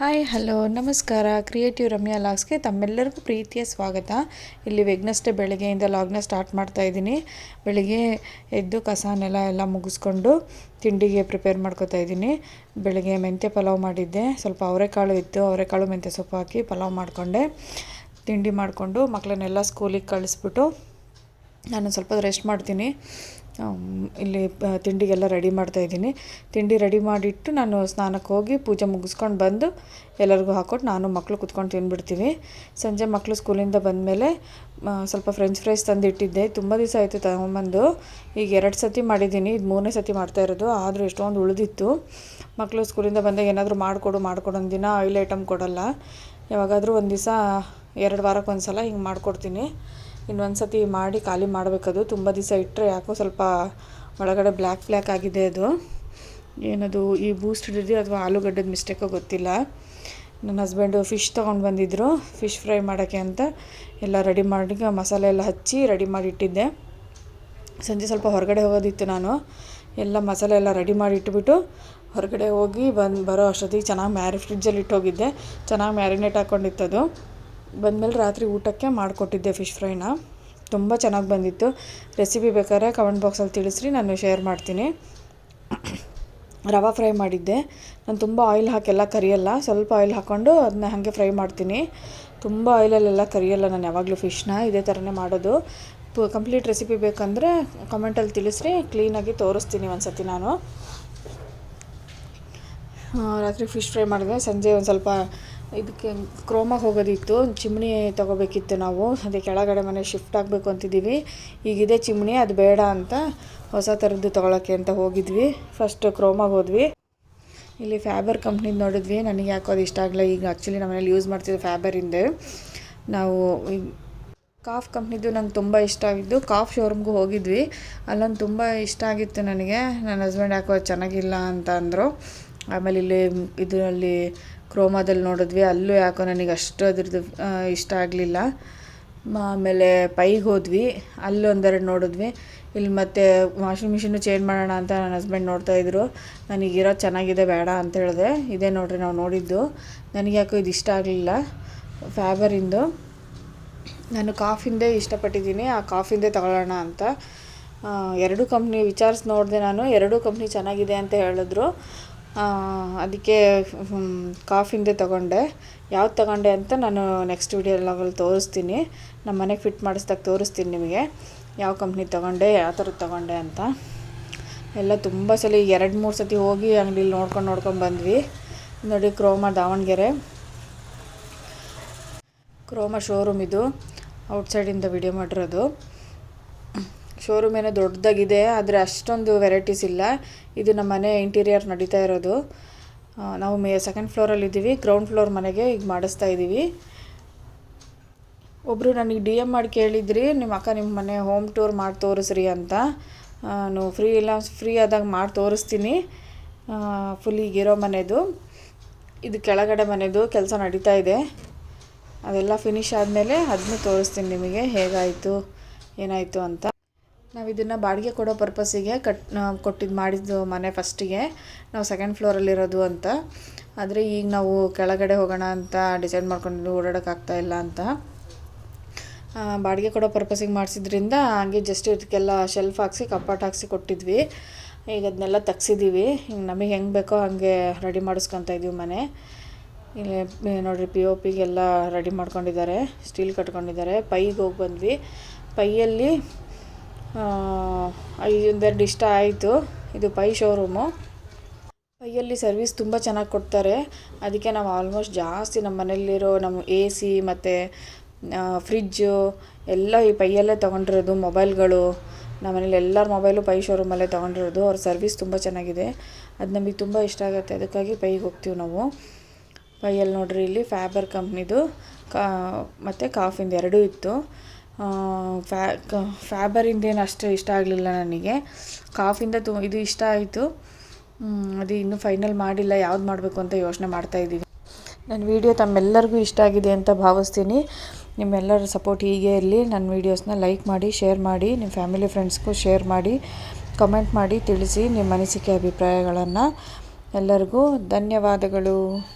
Hi hello ನಮಸ್ಕಾರ. Creative Ramya ಲಾಗ್ಸ್ಗೆ ತಮ್ಮೆಲ್ಲರಿಗೂ ಪ್ರೀತಿಯ ಸ್ವಾಗತ. ಇಲ್ಲಿ ವೆಗ್ನಸ್ಡೇ ಬೆಳಗ್ಗೆಯಿಂದ ಲಾಗ್ನ ಸ್ಟಾರ್ಟ್ ಮಾಡ್ತಾ ಇದ್ದೀನಿ. ಬೆಳಗ್ಗೆ ಎದ್ದು ಕಸನೆಲ್ಲ ನೆಲ ಎಲ್ಲ ಮುಗಿಸ್ಕೊಂಡು ತಿಂಡಿಗೆ ಪ್ರಿಪೇರ್ ಮಾಡ್ಕೊತಾ ಇದ್ದೀನಿ. ಬೆಳಗ್ಗೆ ಮೆಂತ್ಯ ಪಲಾವ್ ಮಾಡಿದ್ದೆ. ಸ್ವಲ್ಪ ಅವರೆಕಾಳು ಇತ್ತು. ಅವರೆಕಾಳು ಮೆಂತ್ಯ ಸೊಪ್ಪು ಹಾಕಿ ಪಲಾವ್ ಮಾಡಿಕೊಂಡೆ. ತಿಂಡಿ ಮಾಡಿಕೊಂಡು ಮಕ್ಕಳನ್ನೆಲ್ಲ ಸ್ಕೂಲಿಗೆ ಕಳಿಸ್ಬಿಟ್ಟು ನಾನು ಸ್ವಲ್ಪ ರೆಸ್ಟ್ ಮಾಡ್ತೀನಿ. ಇಲ್ಲಿ ತಿಂಡಿಗೆಲ್ಲ ರೆಡಿ ಮಾಡ್ತಾ ಇದ್ದೀನಿ. ತಿಂಡಿ ರೆಡಿ ಮಾಡಿಟ್ಟು ನಾನು ಸ್ನಾನಕ್ಕೆ ಹೋಗಿ ಪೂಜೆ ಮುಗಿಸ್ಕೊಂಡು ಬಂದು ಎಲ್ಲರಿಗೂ ಹಾಕೊಟ್ಟು ನಾನು ಮಕ್ಕಳು ಕುತ್ಕೊಂಡು ತಿಂದ್ಬಿಡ್ತೀವಿ. ಸಂಜೆ ಮಕ್ಕಳು ಸ್ಕೂಲಿಂದ ಬಂದಮೇಲೆ ಸ್ವಲ್ಪ ಫ್ರೆಂಚ್ ಫ್ರೈಸ್ ತಂದು ಇಟ್ಟಿದ್ದೆ ತುಂಬ ದಿವಸ ಆಯಿತು ತಗೊಂಬಂದು. ಈಗ ಎರಡು ಸತಿ ಮಾಡಿದ್ದೀನಿ. ಇದು ಮೂರನೇ ಸತಿ ಮಾಡ್ತಾ ಇರೋದು. ಆದರೂ ಎಷ್ಟೊಂದು ಉಳಿದಿತ್ತು. ಮಕ್ಕಳು ಸ್ಕೂಲಿಂದ ಬಂದಾಗ ಏನಾದರೂ ಮಾಡಿಕೊಡು ಮಾಡಿಕೊಡು ಒಂದಿನ ಆಯಿಲ್ ಐಟಮ್ ಕೊಡಲ್ಲ. ಯಾವಾಗಾದರೂ ಒಂದು ದಿವಸ, ಎರಡು ವಾರಕ್ಕೆ ಒಂದು ಸಲ ಹಿಂಗೆ ಮಾಡಿಕೊಡ್ತೀನಿ. ಇನ್ನೊಂದು ಸತಿ ಮಾಡಿ ಖಾಲಿ ಮಾಡಬೇಕದು. ತುಂಬ ದಿವಸ ಇಟ್ಟರೆ ಯಾಕೋ ಸ್ವಲ್ಪ ಒಳಗಡೆ ಬ್ಲ್ಯಾಕ್ ಬ್ಲ್ಯಾಕ್ ಆಗಿದೆ ಅದು. ಏನದು, ಈ ಬೂಸ್ಟ್ ಹಿಡಿದು ಅಥವಾ ಆಲೂಗಡ್ಡೆದ ಮಿಸ್ಟೇಕೋ ಗೊತ್ತಿಲ್ಲ. ನನ್ನ ಹಸ್ಬೆಂಡು ಫಿಶ್ ತೊಗೊಂಡು ಬಂದಿದ್ದರು ಫಿಶ್ ಫ್ರೈ ಮಾಡೋಕ್ಕೆ ಅಂತ ಎಲ್ಲ ರೆಡಿ ಮಾಡಿ, ಮಸಾಲೆ ಎಲ್ಲ ಹಚ್ಚಿ ರೆಡಿ ಮಾಡಿ ಇಟ್ಟಿದ್ದೆ. ಸಂಜೆ ಸ್ವಲ್ಪ ಹೊರಗಡೆ ಹೋಗೋದಿತ್ತು ನಾನು. ಎಲ್ಲ ಮಸಾಲೆ ಎಲ್ಲ ರೆಡಿ ಮಾಡಿ ಇಟ್ಬಿಟ್ಟು ಹೊರಗಡೆ ಹೋಗಿ ಬಂದು, ಬರೋ ಅಷ್ಟೊತ್ತಿಗೆ ಚೆನ್ನಾಗಿ ಮ್ಯಾರಿ ಫ್ರಿಡ್ಜಲ್ಲಿ ಇಟ್ಟೋಗಿದ್ದೆ ಚೆನ್ನಾಗಿ ಮ್ಯಾರಿನೇಟ್ ಹಾಕ್ಕೊಂಡಿತ್ತದು ಬಂದಮೇಲೆ ರಾತ್ರಿ ಊಟಕ್ಕೆ ಮಾಡಿಕೊಟ್ಟಿದ್ದೆ ಫಿಶ್ ಫ್ರೈನ. ತುಂಬ ಚೆನ್ನಾಗಿ ಬಂದಿತ್ತು. ರೆಸಿಪಿ ಬೇಕಾದ್ರೆ ಕಮೆಂಟ್ ಬಾಕ್ಸಲ್ಲಿ ತಿಳಿಸ್ರಿ, ನಾನು ಶೇರ್ ಮಾಡ್ತೀನಿ. ರವೆ ಫ್ರೈ ಮಾಡಿದ್ದೆ. ನಾನು ತುಂಬ ಆಯಿಲ್ ಹಾಕೆಲ್ಲ ಕರಿಯಲ್ಲ, ಸ್ವಲ್ಪ ಆಯಿಲ್ ಹಾಕ್ಕೊಂಡು ಅದನ್ನ ಹಾಗೆ ಫ್ರೈ ಮಾಡ್ತೀನಿ. ತುಂಬ ಆಯಿಲಲ್ಲೆಲ್ಲ ಕರಿಯಲ್ಲ ನಾನು ಯಾವಾಗಲೂ ಫಿಶ್ನ, ಇದೇ ಥರನೇ ಮಾಡೋದು. ಕಂಪ್ಲೀಟ್ ರೆಸಿಪಿ ಬೇಕಂದರೆ ಕಮೆಂಟಲ್ಲಿ ತಿಳಿಸ್ರಿ ಕ್ಲೀನಾಗಿ ತೋರಿಸ್ತೀನಿ ಒಂದು ಸತಿ ನಾನು ರಾತ್ರಿ ಫಿಶ್ ಫ್ರೈ ಮಾಡಿದೆ ಸಂಜೆ ಒಂದು ಸ್ವಲ್ಪ ಇದಕ್ಕೆ ಕ್ರೋಮಾಗೆ ಹೋಗೋದಿತ್ತು ಚಿಮಣಿ ತೊಗೋಬೇಕಿತ್ತು ನಾವು. ಅದೇ ಕೆಳಗಡೆ ಮನೆ ಶಿಫ್ಟ್ ಆಗಬೇಕು ಅಂತಿದ್ದೀವಿ. ಈಗಿದೆ ಚಿಮಣಿ ಅದು ಬೇಡ ಅಂತ ಹೊಸ ಥರದ್ದು ತೊಗೊಳಕ್ಕೆ ಅಂತ ಹೋಗಿದ್ವಿ. ಫಸ್ಟ್ ಕ್ರೋಮಾಗೆ ಹೋದ್ವಿ. ಇಲ್ಲಿ ಫ್ಯಾಬರ್ ಕಂಪ್ನಿದು ನೋಡಿದ್ವಿ. ನನಗೆ ಯಾಕೋ ಅದು ಇಷ್ಟ ಆಗಲ್ಲ ಈಗ ಆ್ಯಕ್ಚುಲಿ ನಮ್ಮನೇಲಿ ಯೂಸ್ ಮಾಡ್ತಿದ್ದೆ ಫ್ಯಾಬರಿಂದೆ ನಾವು ಕಾಫ್ ಕಂಪ್ನಿದು ನಂಗೆ ತುಂಬ ಇಷ್ಟ ಆಗಿದ್ದು, ಕಾಫ್ ಶೋರೂಮ್ಗೂ ಹೋಗಿದ್ವಿ. ಅಲ್ಲೊಂದು ತುಂಬ ಇಷ್ಟ ಆಗಿತ್ತು ನನಗೆ. ನನ್ನ ಹಸ್ಬೆಂಡ್ ಯಾಕೋ ಚೆನ್ನಾಗಿಲ್ಲ ಅಂತ ಅಂದರು. ಆಮೇಲೆ ಇಲ್ಲಿ ಇದರಲ್ಲಿ ಕ್ರೋಮಾದಲ್ಲಿ ನೋಡಿದ್ವಿ. ಅಲ್ಲೂ ಯಾಕೋ ನನಗೆ ಅಷ್ಟು ಅದ್ರದ್ದು ಇಷ್ಟ ಆಗಲಿಲ್ಲ. ಆಮೇಲೆ ಪೈಗೆ ಹೋದ್ವಿ. ಅಲ್ಲೊಂದೆರಡು ನೋಡಿದ್ವಿ. ಇಲ್ಲಿ ಮತ್ತೆ ವಾಷಿಂಗ್ ಮಿಷಿನು ಚೇಂಜ್ ಮಾಡೋಣ ಅಂತ ನನ್ನ ಹಸ್ಬೆಂಡ್ ಇದ್ರು. ನನಗಿರೋ ಚೆನ್ನಾಗಿದೆ, ಬೇಡ ಅಂತ ಹೇಳಿದೆ. ಇದೇ ನೋಡ್ರಿ, ನಾವು ನೋಡಿದ್ದು. ನನಗೆ ಯಾಕೋ ಇದು ಇಷ್ಟ ಆಗಲಿಲ್ಲ. ಫ್ಯಾಬರಿಂದು ನಾನು ಕಾಫಿಂದೆ ಇಷ್ಟಪಟ್ಟಿದ್ದೀನಿ. ಆ ಕಾಫಿಂದೇ ತಗೊಳ್ಳೋಣ ಅಂತ. ಎರಡು ಕಂಪ್ನಿ ವಿಚಾರಿಸಿ ನೋಡಿದೆ ನಾನು. ಎರಡೂ ಕಂಪ್ನಿ ಚೆನ್ನಾಗಿದೆ ಅಂತ ಹೇಳಿದ್ರು. ಅದಕ್ಕೆ ಕಾಫಿಂದೇ ತಗೊಂಡೆ. ಯಾವ್ದು ತಗೊಂಡೆ ಅಂತ ನಾನು ನೆಕ್ಸ್ಟ್ ವೀಡಿಯೋಲ್ಲಿ ತೋರಿಸ್ತೀನಿ. ನಮ್ಮ ಮನೆಗೆ ಫಿಟ್ ಮಾಡಿಸ್ದಾಗ ತೋರಿಸ್ತೀನಿ ನಿಮಗೆ. ಯಾವ ಕಂಪ್ನಿ ತಗೊಂಡೆ, ಯಾವ ಥರದ್ದು ತಗೊಂಡೆ ಅಂತ. ಎಲ್ಲ ತುಂಬ ಸಲ ಎರಡು, ಮೂರು ಸತಿ ಹೋಗಿ ಅಂಗಡಿಲಿ ನೋಡ್ಕೊಂಡು ನೋಡ್ಕೊಂಡು ಬಂದ್ವಿ. ನೋಡಿ, ಕ್ರೋಮಾ ದಾವಣಗೆರೆ. ಕ್ರೋಮಾ ಶೋರೂಮ್ ಇದು. ಔಟ್ಸೈಡಿಂದ ವಿಡಿಯೋ ಮಾಡಿರೋದು. ಶೋರೂಮ್ ಏನೋ ದೊಡ್ಡದಾಗಿದೆ, ಆದರೆ ಅಷ್ಟೊಂದು ವೆರೈಟೀಸ್ ಇಲ್ಲ. ಇದು ನಮ್ಮ ಮನೆ ಇಂಟೀರಿಯರ್ ನಡೀತಾ ಇರೋದು. ನಾವು ಮೇ ಸೆಕೆಂಡ್ ಫ್ಲೋರಲ್ಲಿ ಇದ್ದೀವಿ. ಗ್ರೌಂಡ್ ಫ್ಲೋರ್ ಮನೆಗೆ ಈಗ ಮಾಡಿಸ್ತಾ ಇದ್ದೀವಿ. ಒಬ್ಬರು ನನಗೆ ಡಿ ಎಂ ಮಾಡಿ ಕೇಳಿದ್ರಿ, ನಿಮ್ಮ ಅಕ್ಕ ನಿಮ್ಮ ಮನೆ ಹೋಮ್ ಟೂರ್ ಮಾಡಿ ತೋರಿಸ್ರಿ ಅಂತ. ನಾನು ಫ್ರೀ ಇಲ್ಲ ಫ್ರೀ ಆದಾಗ ಮಾಡಿ ತೋರಿಸ್ತೀನಿ. ಫುಲ್ ಈಗಿರೋ ಮನೆದು. ಇದು ಕೆಳಗಡೆ ಮನೆದು ಕೆಲಸ ನಡೀತಾ ಇದೆ. ಅದೆಲ್ಲ ಫಿನಿಶ್ ಆದಮೇಲೆ ಅದನ್ನು ತೋರಿಸ್ತೀನಿ ನಿಮಗೆ, ಹೇಗಾಯಿತು, ಏನಾಯಿತು ಅಂತ. ನಾವು ಇದನ್ನು ಬಾಡಿಗೆ ಕೊಡೋ ಪರ್ಪಸ್ಸಿಗೆ ಕಟ್ ಕೊಟ್ಟಿದ್ದು ಮಾಡಿದ್ದು ಮನೆ ಫಸ್ಟಿಗೆ ನಾವು ಸೆಕೆಂಡ್ ಫ್ಲೋರಲ್ಲಿರೋದು ಅಂತ. ಆದರೆ ಈಗ ನಾವು ಕೆಳಗಡೆ ಹೋಗೋಣ ಅಂತ ಡಿಸೈಡ್ ಮಾಡ್ಕೊಂಡು ಓಡಾಡೋಕ್ಕಾಗ್ತಾ ಇಲ್ಲ ಅಂತ. ಬಾಡಿಗೆ ಕೊಡೋ ಪರ್ಪಸ್ಸಿಗೆ ಮಾಡಿಸಿದ್ರಿಂದ ಹಂಗೆ ಜಸ್ಟ್ ಇದಕ್ಕೆಲ್ಲ ಶೆಲ್ಫ್ ಹಾಕ್ಸಿ, ಕಪಾಟ್ ಹಾಕ್ಸಿ ಕೊಟ್ಟಿದ್ವಿ. ಈಗ ಅದನ್ನೆಲ್ಲ ತೆಗ್ಸಿದ್ದೀವಿ ಹಿಂಗೆ ನಮಗೆ ಹೆಂಗೆ ಬೇಕೋ ಹಾಗೆ ರೆಡಿ ಮಾಡಿಸ್ಕೊತಾ ಇದೀವಿ ಮನೆ. ಇಲ್ಲಿ ನೋಡ್ರಿ ಪಿ ಒ ಪಿಗೆಲ್ಲ ರೆಡಿ ಮಾಡ್ಕೊಂಡಿದ್ದಾರೆ. ಸ್ಟೀಲ್ ಕಟ್ಕೊಂಡಿದ್ದಾರೆ. ಪೈಗೆ ಹೋಗಿ ಬಂದ್ವಿ. ಪೈಯಲ್ಲಿ ಇದೊಂದೆರಡು ಇಷ್ಟ ಆಯಿತು. ಇದು ಪೈ ಶೋರೂಮು ಪೈಯಲ್ಲಿ ಸರ್ವಿಸ್ ತುಂಬ ಚೆನ್ನಾಗಿ ಕೊಡ್ತಾರೆ. ಅದಕ್ಕೆ ನಾವು ಆಲ್ಮೋಸ್ಟ್ ಜಾಸ್ತಿ ನಮ್ಮ ಮನೆಯಲ್ಲಿರೋ ನಮ್ಮ ಎ ಸಿ ಮತ್ತು ಫ್ರಿಜ್ಜು ಎಲ್ಲ ಈ ಪೈಯಲ್ಲೇ ತೊಗೊಂಡಿರೋದು ಮೊಬೈಲ್ಗಳು ನಮ್ಮ ಮನೇಲಿ ಎಲ್ಲರ ಮೊಬೈಲು ಪೈ ಶೋರೂಮಲ್ಲೇ ತೊಗೊಂಡಿರೋದು. ಅವ್ರ ಸರ್ವಿಸ್ ತುಂಬ ಚೆನ್ನಾಗಿದೆ. ಅದು ನಮಗೆ ತುಂಬ ಇಷ್ಟ ಆಗುತ್ತೆ. ಅದಕ್ಕಾಗಿ ಪೈಗೆ ಹೋಗ್ತೀವಿ ನಾವು. ಪೈಯಲ್ಲಿ ನೋಡಿರಿ, ಇಲ್ಲಿ ಫ್ಯಾಬರ್ ಕಂಪ್ನಿದು ಕಾ, ಮತ್ತು ಕಾಫಿಂದು ಎರಡೂ ಇತ್ತು. ಫ್ಯಾ ಕ- ಫ್ಯಾಬರಿಂದೇನು ಅಷ್ಟು ಇಷ್ಟ ಆಗಲಿಲ್ಲ ನನಗೆ. ಕಾಫಿಂದ ತು, ಇದು ಇಷ್ಟ ಆಯಿತು. ಅದು ಇನ್ನೂ ಫೈನಲ್ ಮಾಡಿಲ್ಲ, ಯಾವ್ದು ಮಾಡಬೇಕು ಅಂತ ಯೋಚನೆ ಮಾಡ್ತಾಯಿದ್ದೀವಿ ನನ್ನ ವಿಡಿಯೋ ತಮ್ಮೆಲ್ಲರಿಗೂ ಇಷ್ಟ ಆಗಿದೆ ಅಂತ ಭಾವಿಸ್ತೀನಿ. ನಿಮ್ಮೆಲ್ಲರ ಸಪೋರ್ಟ್ ಹೀಗೆ ಇರಲಿ. ನನ್ನ ವೀಡಿಯೋಸ್ನ ಲೈಕ್ ಮಾಡಿ ಶೇರ್ ಮಾಡಿ, ನಿಮ್ಮ ಫ್ಯಾಮಿಲಿ ಫ್ರೆಂಡ್ಸ್ಗೂ ಶೇರ್ ಮಾಡಿ ಕಮೆಂಟ್ ಮಾಡಿ, ತಿಳಿಸಿ ನಿಮ್ಮ ಅನಿಸಿಕೆ, ಅಭಿಪ್ರಾಯಗಳನ್ನು ಎಲ್ಲರಿಗೂ ಧನ್ಯವಾದಗಳು.